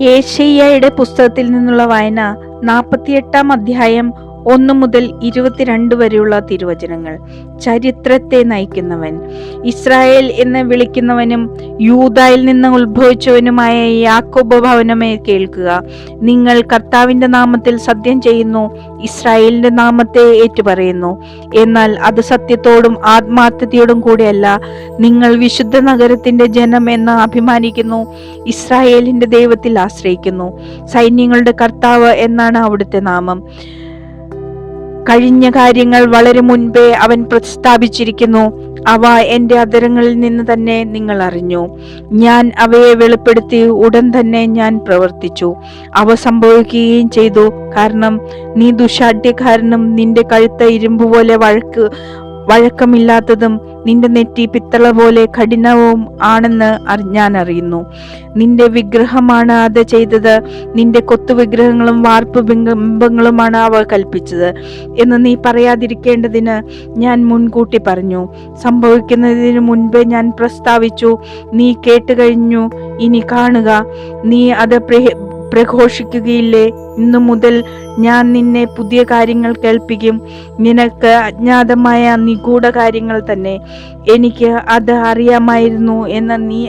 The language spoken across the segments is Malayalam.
ഏഷ്യയുടെ പുസ്തകത്തിൽ നിന്നുള്ള വായന നാൽപ്പത്തിയെട്ടാം അധ്യായം ഒന്ന് മുതൽ ഇരുപത്തിരണ്ട് വരെയുള്ള തിരുവചനങ്ങൾ. ചരിത്രത്തെ നയിക്കുന്നവൻ. ഇസ്രായേൽ എന്ന് വിളിക്കുന്നവനും യൂതായിൽ നിന്ന് ഉത്ഭവിച്ചവനുമായ യാക്കോബ് ഭവനമേ കേൾക്കുക. നിങ്ങൾ കർത്താവിന്റെ നാമത്തിൽ സത്യം ചെയ്യുന്നു ഇസ്രായേലിന്റെ നാമത്തെ ഏറ്റുപറയുന്നു. എന്നാൽ അത് സത്യത്തോടും ആത്മാർത്ഥതയോടും കൂടിയല്ല. നിങ്ങൾ വിശുദ്ധ നഗരത്തിന്റെ ജനം എന്ന് അഭിമാനിക്കുന്നു ഇസ്രായേലിന്റെ ദൈവത്തിൽ ആശ്രയിക്കുന്നു. സൈന്യങ്ങളുടെ കർത്താവ് എന്നാണ് അവിടുത്തെ നാമം. കഴിഞ്ഞ കാര്യങ്ങൾ വളരെ മുൻപേ അവൻ പ്രസ്താവിച്ചിരിക്കുന്നു. അവ എന്റെ അധരങ്ങളിൽ നിന്ന് തന്നെ നിങ്ങൾ അറിഞ്ഞു. ഞാൻ അവയെ വെളിപ്പെടുത്തി ഉടൻ തന്നെ ഞാൻ പ്രവർത്തിച്ചു. അവ സംഭവിക്കുകയും ചെയ്തു. കാരണം നീ ദുഷാഠ്യക്കാരനും നിന്റെ കഴുത്ത ഇരുമ്പ് പോലെ വഴക്ക് വഴക്കമില്ലാത്തതും നിന്റെ നെറ്റി പിത്തള പോലെ കഠിനവും ആണെന്ന് ഞാൻ അറിയുന്നു നിന്റെ വിഗ്രഹമാണ് അത് ചെയ്തത്. നിന്റെ കൊത്തു വിഗ്രഹങ്ങളും വാർപ്പ് ബിംബങ്ങളുമാണ് അവ കൽപ്പിച്ചത്. എന്ന് നീ പറയാതിരിക്കേണ്ടതിന് ഞാൻ മുൻകൂട്ടി പറഞ്ഞു. സംഭവിക്കുന്നതിന് മുൻപേ ഞാൻ പ്രസ്താവിച്ചു. നീ കേട്ടുകഴിഞ്ഞു. ഇനി കാണുക. നീ അത് പ്രഘോഷിക്കുകയില്ലേ? ഇന്നു മുതൽ ഞാൻ നിന്നെ പുതിയ കാര്യങ്ങൾ കേൾപ്പിക്കും. നിനക്ക് അജ്ഞാതമായ നിഗൂഢ കാര്യങ്ങൾ തന്നെ. എനിക്ക് അത് അറിയാമായിരുന്നു എന്ന് നീ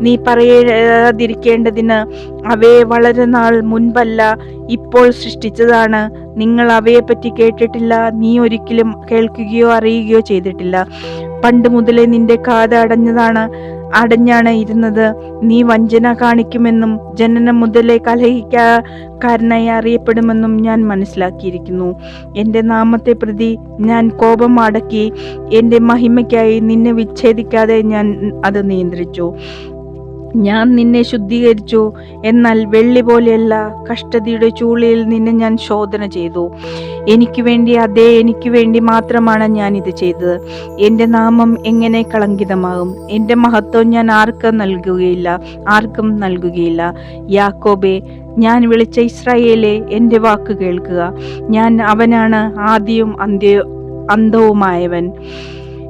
നീ പറയാതിരിക്കേണ്ടതിന് അവയെ വളരെ നാൾ മുൻപല്ല ഇപ്പോൾ സൃഷ്ടിച്ചതാണ്. നിങ്ങൾ അവയെപ്പറ്റി കേട്ടിട്ടില്ല നീ ഒരിക്കലും കേൾക്കുകയോ അറിയുകയോ ചെയ്തിട്ടില്ല. പണ്ട് മുതലേ നിന്റെ കാത് അടഞ്ഞതാണ്. അടഞ്ഞാണ് ഇരുന്നത്. നീ വഞ്ചന കാണിക്കുമെന്നും ജനനം മുതലേ കലഹിക്കാരനായി അറിയപ്പെടുമെന്നും ഞാൻ മനസ്സിലാക്കിയിരിക്കുന്നു. എന്റെ നാമത്തെ പ്രതി ഞാൻ കോപം അടക്കി എന്റെ മഹിമയ്ക്കായി നിന്നെ വിച്ഛേദിക്കാതെ ഞാൻ അത് നിയന്ത്രിച്ചു. ഞാൻ നിന്നെ ശുദ്ധീകരിച്ചു. എന്നാൽ വെള്ളി പോലെയല്ല കഷ്ടതയുടെ ചൂളിയിൽ നിന്നെ ഞാൻ ശോധന ചെയ്തു. എനിക്ക് വേണ്ടി അതേ എനിക്ക് വേണ്ടി മാത്രമാണ് ഞാൻ ഇത് ചെയ്തത്. എന്റെ നാമം എങ്ങനെ കളങ്കിതമാകും? എന്റെ മഹത്വം ഞാൻ ആർക്കും നൽകുകയില്ല ആർക്കും നൽകുകയില്ല. യാക്കോബെ ഞാൻ വിളിച്ച ഇസ്രായേലെ എന്റെ വാക്ക് കേൾക്കുക. ഞാൻ അവനാണ് ആദ്യവും അന്ത്യ അന്തവുമായവൻ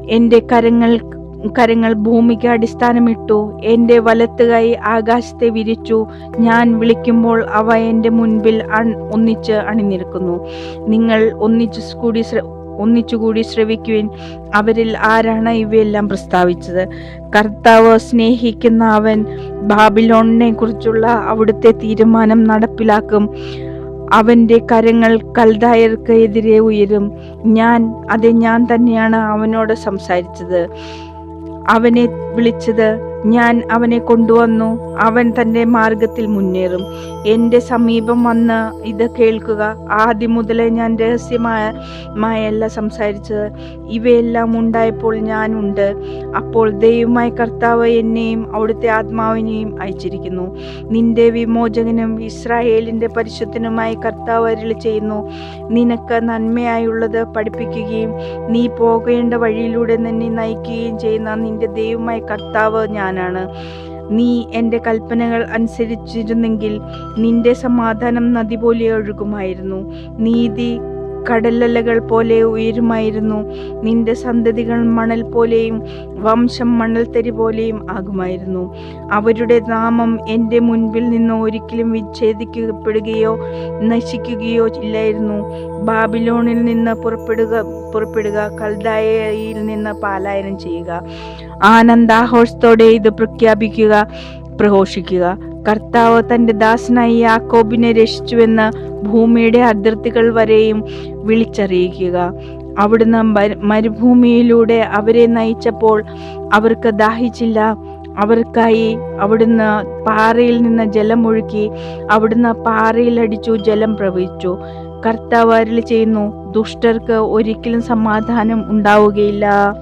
എന്റെ കരങ്ങൾ കരങ്ങൾ ഭൂമിക്ക് അടിസ്ഥാനമിട്ടു. എന്റെ വലത്ത് കൈ ആകാശത്തെ വിരിച്ചു. ഞാൻ വിളിക്കുമ്പോൾ അവ എന്റെ മുൻപിൽ അൺ ഒന്നിച്ച് അണിനിരക്കുന്നു. നിങ്ങൾ ഒന്നിച്ചു കൂടി ഒന്നിച്ചുകൂടി ശ്രവിക്കുവിൻ. അവരിൽ ആരാണ് ഇവയെല്ലാം പ്രസ്താവിച്ചത്? കർത്താവ് സ്നേഹിക്കുന്ന അവൻ ബാബിലോണിനെ കുറിച്ചുള്ള അവിടുത്തെ തീരുമാനം നടപ്പിലാക്കും. അവന്റെ കരങ്ങൾ കൽദായർക്ക് എതിരെ ഉയരും. ഞാൻ അതെ ഞാൻ തന്നെയാണ് അവനോട് സംസാരിച്ചത്. അവനെ വിളിച്ചത് ഞാൻ അവനെ കൊണ്ടുവന്നു. അവൻ തന്റെ മാർഗത്തിൽ മുന്നേറും. എന്റെ സമീപം വന്ന് ഇത് കേൾക്കുക ആദ്യം മുതലേ ഞാൻ രഹസ്യമായ മായല്ല സംസാരിച്ചത്. ഇവയെല്ലാം ഉണ്ടായപ്പോൾ ഞാനുണ്ട് അപ്പോൾ ദൈവമായ കർത്താവ് എന്നെയും അവിടുത്തെ ആത്മാവിനെയും അയച്ചിരിക്കുന്നു. നിന്റെ വിമോചകനും ഇസ്രായേലിന്റെ പരിശുദ്ധനുമായി കർത്താവ് അരുളി ചെയ്യുന്നു. നിനക്ക് നന്മയായുള്ളത് പഠിപ്പിക്കുകയും നീ പോകേണ്ട വഴിയിലൂടെ നിന്നെ നയിക്കുകയും ചെയ്യുന്ന നിന്റെ ദൈവമായ കർത്താവ് ഞാനാണ് നീ എന്റെ കൽപ്പനകൾ അനുസരിച്ചിരുന്നെങ്കിൽ നിന്റെ സമാധാനം നദി പോലെ ഒഴുകുമായിരുന്നു. നീതി കടലലകൾ പോലെ ഉയരുമായിരുന്നു. നിന്റെ സന്തതികൾ മണൽ പോലെയും വംശം മണൽത്തരി പോലെയും ആകുമായിരുന്നു. അവരുടെ നാമം എന്റെ മുൻപിൽ നിന്ന് ഒരിക്കലും വിച്ഛേദിക്കപ്പെടുകയോ നശിക്കുകയോ ഇല്ലായിരുന്നു. ബാബിലോണിൽ നിന്ന് പുറപ്പെടുക പുറപ്പെടുക കൽദായയിൽ നിന്ന് പാലായനം ചെയ്യുക. ആനന്ദാഘോഷത്തോടെ ഇത് പ്രഖ്യാപിക്കുക പ്രഘോഷിക്കുക. കർത്താവ് തന്റെ ദാസനായി യാക്കോബിനെ രക്ഷിച്ചുവെന്ന് ഭൂമിയുടെ അതിർത്തികൾ വരെയും വിളിച്ചറിയിക്കുക. അവിടുന്ന് മരു- മരുഭൂമിയിലൂടെ അവരെ നയിച്ചപ്പോൾ അവർക്ക് ദാഹിച്ചില്ല. അവർക്കായി അവിടുന്ന് പാറയിൽ നിന്ന് ജലം ഒഴുക്കി അവിടുന്ന് പാറയിൽ അടിച്ചു ജലം പ്രവഹിച്ചു. കർത്താവ് ചെയ്യുന്നു ദുഷ്ടർക്ക് ഒരിക്കലും സമാധാനം ഉണ്ടാവുകയില്ല.